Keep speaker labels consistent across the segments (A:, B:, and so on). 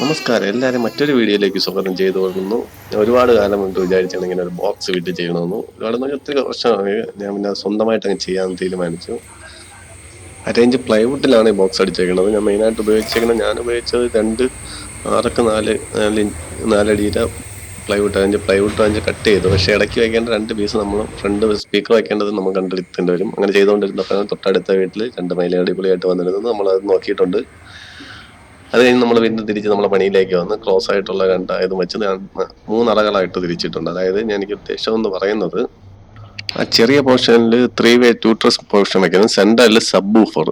A: നമസ്കാരം. എല്ലാവരും മറ്റൊരു വീഡിയോയിലേക്ക് സ്വാഗതം ചെയ്തു കൊള്ളുന്നു. ഒരുപാട് കാലം കൊണ്ട് വിചാരിച്ചാണ് ഇങ്ങനെ ഒരു ബോക്സ് വീട്ടിൽ ചെയ്യണമെന്ന്. ഒരുപാട് ഒത്തിരി വർഷമായി ഞാൻ പിന്നെ സ്വന്തമായിട്ട് അങ്ങ് ചെയ്യാൻ തീരുമാനിച്ചു. അരേഞ്ച് പ്ലൈവുഡിലാണ് ഈ ബോക്സ് അടിച്ചേക്കുന്നത് ഞാൻ മെയിനായിട്ട് ഉപയോഗിച്ചേക്കുന്നത് ഞാൻ ഉപയോഗിച്ചത് രണ്ട് ആറൊക്കെ നാല് നാലടിയുടെ പ്ലൈവുഡ് അതിന്റെ പ്ലൈവുഡ് അതിന്റെ കട്ട് ചെയ്തു. പക്ഷേ ഇടയ്ക്ക് വയ്ക്കേണ്ട രണ്ട് പീസ് നമ്മൾ ഫ്രണ്ട് സ്പീക്കർ വയ്ക്കേണ്ടത് നമ്മൾ കണ്ടെടുത്തേണ്ടി വരും. അങ്ങനെ ചെയ്തുകൊണ്ടിരുന്നപ്പോൾ തൊട്ടടുത്ത വീട്ടിൽ രണ്ട് മൈലടിപൊളിയായിട്ട് വന്നിരുന്നത്. അത് നോക്കിയിട്ടുണ്ട്. അത് കഴിഞ്ഞ് നമ്മൾ വീണ്ടും തിരിച്ച് നമ്മളെ പണിയിലേക്ക് വന്ന് ക്ലോസ് ആയിട്ടുള്ള രണ്ടായതും വെച്ച് ഞാൻ മൂന്നറകളായിട്ട് തിരിച്ചിട്ടുണ്ട്. അതായത് ഞാൻ എനിക്ക് ഉദ്ദേശം എന്ന് പറയുന്നത് ആ ചെറിയ പോർഷനിൽ ത്രീ വേ ട്യൂട്രസ് പോർഷൻ വെക്കുന്നത് സെന്ററിൽ സബ് ഊഫർ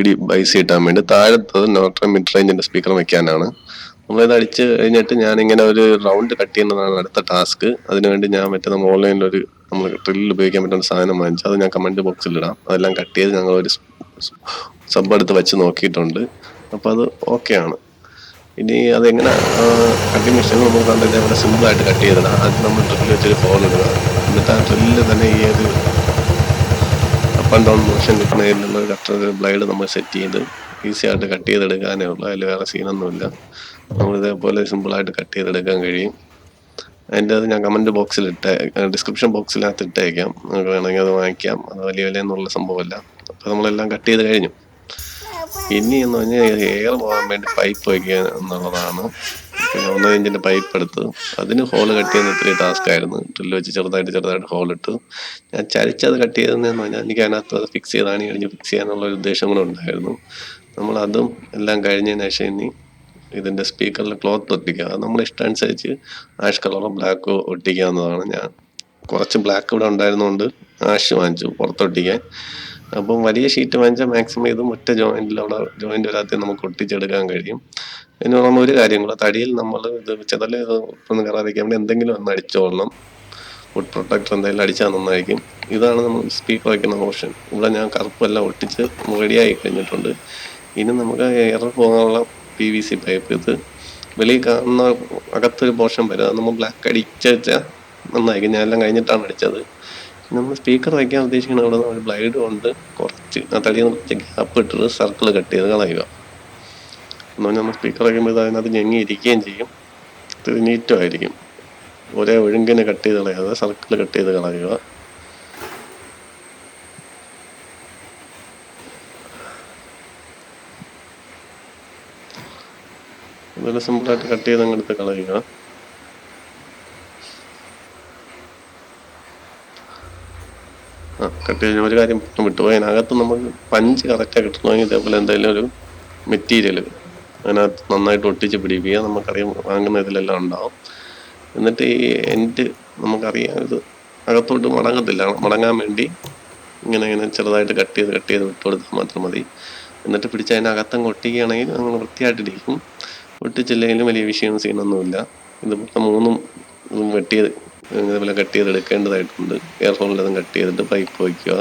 A: ഇടി ബൈസ് കിട്ടാൻ വേണ്ടി. താഴത്തത് നോട്ടർ മിഡ് റേഞ്ചിന്റെ സ്പീക്കർ വെക്കാനാണ്. നമ്മളിത് അടിച്ച് കഴിഞ്ഞിട്ട് ഞാനിങ്ങനെ ഒരു റൗണ്ട് കട്ട് ചെയ്യുന്നതാണ് അടുത്ത ടാസ്ക് അതിനുവേണ്ടി ഞാൻ മറ്റേ നമ്മൾ ഓൺലൈനിൽ ഒരു നമ്മൾ ഡ്രില്ലിൽ ഉപയോഗിക്കാൻ പറ്റുന്ന സാധനം വാങ്ങിച്ചു അത് ഞാൻ കമന്റ് ബോക്സിൽ ഇടാം. അതെല്ലാം കട്ട് ചെയ്ത് ഞങ്ങൾ ഒരു സബ് എടുത്ത് വെച്ച് നോക്കിയിട്ടുണ്ട്. അപ്പോൾ അത് ഓക്കെ ആണ്. ഇനി അതെങ്ങനെ കട്ടിങ് മെഷീനിൽ നമുക്ക് കണ്ടിട്ട് അവിടെ സിമ്പിളായിട്ട് കട്ട് ചെയ്തിടാം. ആദ്യം നമ്മൾ ഡ്രില്ല് വെച്ചൊരു ഹോൾ ഇടുക. എന്നിട്ട് ആ ഡ്രില്ലിൽ തന്നെ ഈ ഒരു അപ്പ് ആൻഡ് ഡൗൺ മോഷൻ കിട്ടുന്നതിനുള്ള കട്ടർ ബ്ലൈഡ് നമ്മൾ സെറ്റ് ചെയ്ത് ഈസി ആയിട്ട് കട്ട് ചെയ്തെടുക്കാനേ ഉള്ളൂ. അതിൽ വേറെ സീനൊന്നുമില്ല നമ്മൾ ഇതേപോലെ സിമ്പിളായിട്ട് കട്ട് ചെയ്തെടുക്കാൻ കഴിയും. അതിന്റെ അത് ഞാൻ കമന്റ് ബോക്സിൽ ഇട്ടേ ഡിസ്ക്രിപ്ഷൻ ബോക്സിനകത്ത് ഇട്ടേക്കാം. നിങ്ങൾക്ക് വേണമെങ്കിൽ അത് വാങ്ങിക്കാം. അത് വലിയ വിലയെന്നുള്ള സംഭവമല്ല. അപ്പോൾ നമ്മളെല്ലാം കട്ട് ചെയ്ത് കഴിഞ്ഞു. ഇനി എന്ന് പറഞ്ഞാൽ എയർ പോകാൻ വേണ്ടി പൈപ്പ് വയ്ക്കുക എന്നുള്ളതാണ്. പിന്നെ ഒന്നര ഇഞ്ചിന്റെ പൈപ്പ് എടുത്ത് അതിന് ഹോൾ കട്ട് ചെയ്യുന്ന ഇത്തിരി ടാസ്ക് ആയിരുന്നു. ഡ്രില്ല് വെച്ച് ചെറുതായിട്ട് ചെറുതായിട്ട് ഹോൾ ഇട്ട് ഞാൻ ചരിച്ചത് കട്ട് ചെയ്തതെന്ന് പറഞ്ഞാൽ എനിക്ക് അതിനകത്ത് അത് ഫിക്സ് ചെയ്താണ് കഴിഞ്ഞ് ഫിക്സ് ചെയ്യാനുള്ള ഒരു ഉദ്ദേശം കൂടെ ഉണ്ടായിരുന്നു. നമ്മൾ അതും എല്ലാം കഴിഞ്ഞതിന് ശേഷം ഇനി ഇതിന്റെ സ്പീക്കറിൽ ക്ലോത്ത് ഒട്ടിക്കുക. അത് നമ്മുടെ ഇഷ്ടമനുസരിച്ച് ആഷ് കളറോ ബ്ലാക്കോ ഒട്ടിക്കുക എന്നതാണ് ഞാൻ കുറച്ച് ബ്ലാക്ക് ഇവിടെ ഉണ്ടായിരുന്നുകൊണ്ട് ആഷ് വാങ്ങിച്ചു പുറത്തൊട്ടിക്കാൻ. അപ്പം വലിയ ഷീറ്റ് വാങ്ങിച്ചാൽ മാക്സിമം ഇതും ഒറ്റ ജോയിന്റിൽ അവിടെ ജോയിന്റ് വരാത്ത നമുക്ക് ഒട്ടിച്ചെടുക്കാൻ കഴിയും. പിന്നെ നമ്മൾ ഒരു കാര്യം കൂടെ തടിയിൽ നമ്മൾ ഇത് ചെതൽ ഒന്നും കയറാതിരിക്കാൻ വേണ്ടി എന്തെങ്കിലും ഒന്ന് അടിച്ചോളണം. ഫുഡ് പ്രൊട്ടക്ടർ എന്തായാലും അടിച്ചാൽ നന്നായിരിക്കും. ഇതാണ് നമ്മൾ സ്പീക്കർ വയ്ക്കുന്ന ഓപ്ഷൻ ഇവിടെ ഞാൻ കറുപ്പെല്ലാം ഒട്ടിച്ച് റെഡിയായി കഴിഞ്ഞിട്ടുണ്ട്. ഇനി നമുക്ക് എയർ പോകാനുള്ള പി വി സി പൈപ്പ് ഇത് വെളിയിൽ കാണുന്ന അകത്തൊരു പോർഷൻ വരും അത് നമ്മൾ ബ്ലാക്ക് അടിച്ചാൽ നന്നായിരിക്കും. ഞാനെല്ലാം കഴിഞ്ഞിട്ടാണ് അടിച്ചത്. നമ്മൾ സ്പീക്കർ വയ്ക്കാൻ ഉദ്ദേശിക്കുന്ന അവിടെ നമ്മൾ ബ്ലൈഡ് കൊണ്ട് കുറച്ച് നിന്ന് കുറച്ച് ഗ്യാപ്പ് ഇട്ടിട്ട് സർക്കിൾ കട്ട് ചെയ്ത് കളയുക. എന്നാൽ നമ്മൾ സ്പീക്കർ വയ്ക്കുമ്പോൾ അതിനകത്ത് ഞെങ്ങി ഇരിക്കുകയും ചെയ്യും ആയിരിക്കും. ഒരേ ഒഴുങ്കിനെ കട്ട് ചെയ്ത് കളയാതെ സർക്കിൾ കട്ട് ചെയ്ത് കളയുക. ഇതെല്ലാം സിമ്പിളായിട്ട് കട്ട് ചെയ്ത് അങ്ങെടുത്ത് കളയുക. ആ കട്ട് കഴിഞ്ഞ ഒരു കാര്യം വിട്ടുപോയി അതിനകത്ത് നമുക്ക് പഞ്ച് കറക്റ്റായി കിട്ടണമെങ്കിൽ ഇതേപോലെ എന്തെങ്കിലും ഒരു മെറ്റീരിയൽ അതിനകത്ത് നന്നായിട്ട് ഒട്ടിച്ച് പിടിപ്പിക്കുക. നമുക്കറിയാം വാങ്ങുന്ന ഇതിലെല്ലാം ഉണ്ടാവും. എന്നിട്ട് ഈ എൻഡ് നമുക്കറിയാം ഇത് അകത്തോട്ട് മടങ്ങത്തില്ല. മടങ്ങാൻ വേണ്ടി ഇങ്ങനെ ഇങ്ങനെ ചെറുതായിട്ട് കട്ട് ചെയ്ത് കട്ട് ചെയ്ത് വിട്ട് കൊടുത്താൽ മാത്രം മതി. എന്നിട്ട് പിടിച്ച് അതിനകത്തങ്ങ് ഒട്ടിക്കുകയാണെങ്കിൽ അങ്ങനെ വൃത്തിയായിട്ടിരിക്കും ഒട്ടിച്ചില്ലെങ്കിലും വലിയ വിഷയം സീനൊന്നുമില്ല ഇത് മൊത്തം മൂന്നും വെട്ടിയത് ഇതേപോലെ കട്ട് ചെയ്ത് എടുക്കേണ്ടതായിട്ടുണ്ട് എയർ ഹോളിൽ അതും കട്ട് ചെയ്തിട്ട് പൈപ്പ് വയ്ക്കുക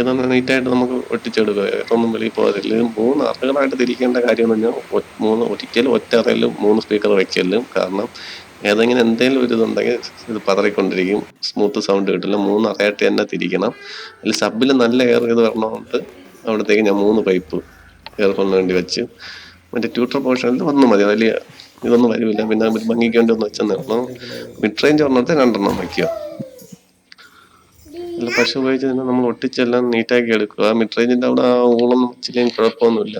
A: ഇതൊന്ന് നീറ്റായിട്ട് നമുക്ക് ഒട്ടിച്ചെടുക്കുക. ഇതൊന്നും വെളിയിൽ പോകാതില്ല ഇത് മൂന്ന് അറകളായിട്ട് തിരിക്കേണ്ട കാര്യം എന്ന് പറഞ്ഞാൽ മൂന്ന് ഒരിക്കലും ഒറ്റ അറയിലും മൂന്ന് സ്പീക്കർ വെക്കലും. കാരണം ഏതെങ്കിലും എന്തെങ്കിലും ഒരു ഇതുണ്ടെങ്കിൽ ഇത് പതറിക്കൊണ്ടിരിക്കും. സ്മൂത്ത് സൗണ്ട് കിട്ടില്ല. മൂന്ന് അറയായിട്ട് തന്നെ തിരിക്കണം. അതിൽ സബിൽ നല്ല എയർ ഇത് വരണമുണ്ട് അവിടത്തേക്ക് ഞാൻ മൂന്ന് പൈപ്പ് എയർഫോണിന് വേണ്ടി വെച്ച്. മറ്റേ ട്യൂട്ടർ പോർഷനിൽ ഒന്ന് മതി. വലിയ ഇതൊന്നും വരുമില്ല പിന്നെ ഭംഗിക്ക് ഒന്ന് വെച്ചെന്നേ ഉള്ളൂ മിഡ് റേഞ്ച് ഒരെണ്ണത്തെ രണ്ടെണ്ണം വയ്ക്കുക. അല്ല പശു ഉപയോഗിച്ച് തന്നെ നമ്മൾ ഒട്ടിച്ചെല്ലാം നീറ്റാക്കി എടുക്കുക. മിഡ് റേഞ്ചിന്റെ അവിടെ ആ ഊളൊന്നും വെച്ചില്ലെങ്കിൽ കുഴപ്പമൊന്നുമില്ല.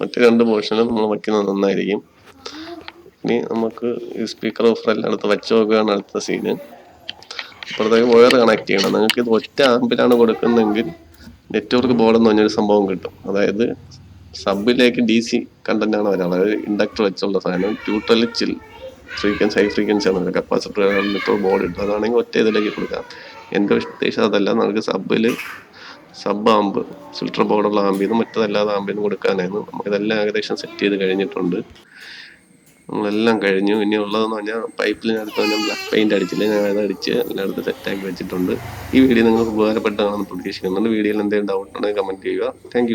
A: മറ്റു രണ്ട് പോർഷനും നമ്മൾ വയ്ക്കുന്നത് നന്നായിരിക്കും. ഇനി നമുക്ക് ഈ സ്പീക്കർ ഓഫർ എല്ലാം അടുത്ത് വെച്ച് നോക്കുകയാണ് അടുത്ത സീന് അപ്പോഴത്തേക്ക് വയർ കണക്ട് ചെയ്യണം. നിങ്ങൾക്ക് ഇത് ഒറ്റ ആമ്പിലാണ് കൊടുക്കുന്നതെങ്കിൽ നെറ്റ്വർക്ക് ബോർഡ് എന്ന് പറഞ്ഞൊരു സംഭവം കിട്ടും. അതായത് സബിലേക്ക് ഡി സി കണ്ടന്റ് ആണ് വരാനുള്ളത് അതായത് ഇൻഡക്ടർ വെച്ചുള്ള സാധനം ട്യൂട്ടറിൽ ചിൽ ഫ്രീക്വൻസി ഹൈ ഫ്രീക്വൻസി ആണ് നെറ്റ്വർക്ക് ബോർഡ് ഇട്ടു അതാണെങ്കിൽ ഒറ്റ ഇതിലേക്ക് കൊടുക്കാം. എന്റെ ഉദ്ദേശം അതല്ല. നമുക്ക് സബിൽ സബ് ആമ്പ് ഫിൽറ്റർ ബോർഡുള്ള ആമ്പിന്നും മറ്റതല്ലാതെ ആമ്പിൽ നിന്ന് കൊടുക്കാനായിരുന്നു. നമുക്കിതെല്ലാം ഏകദേശം സെറ്റ് ചെയ്ത് കഴിഞ്ഞിട്ടുണ്ട്. നമ്മളെല്ലാം കഴിഞ്ഞു. ഇനി ഉള്ളതെന്ന് പറഞ്ഞാൽ പൈപ്പിലിനടുത്ത് ഞാൻ ബ്ലാക്ക് പെയിന്റ് അടിച്ചില്ല? ഞാൻ അത് അടിച്ച് എല്ലായിടത്ത് സെറ്റാക്കി വെച്ചിട്ടുണ്ട്. ഈ വീഡിയോ നിങ്ങൾക്ക് ഉപകാരപ്പെട്ടതാണെന്ന് പ്രതീക്ഷിക്കുന്നുണ്ട് വീഡിയോയിൽ എന്തെങ്കിലും ഡൗട്ട് ഉണ്ടെങ്കിൽ കമന്റ് ചെയ്യുക. താങ്ക്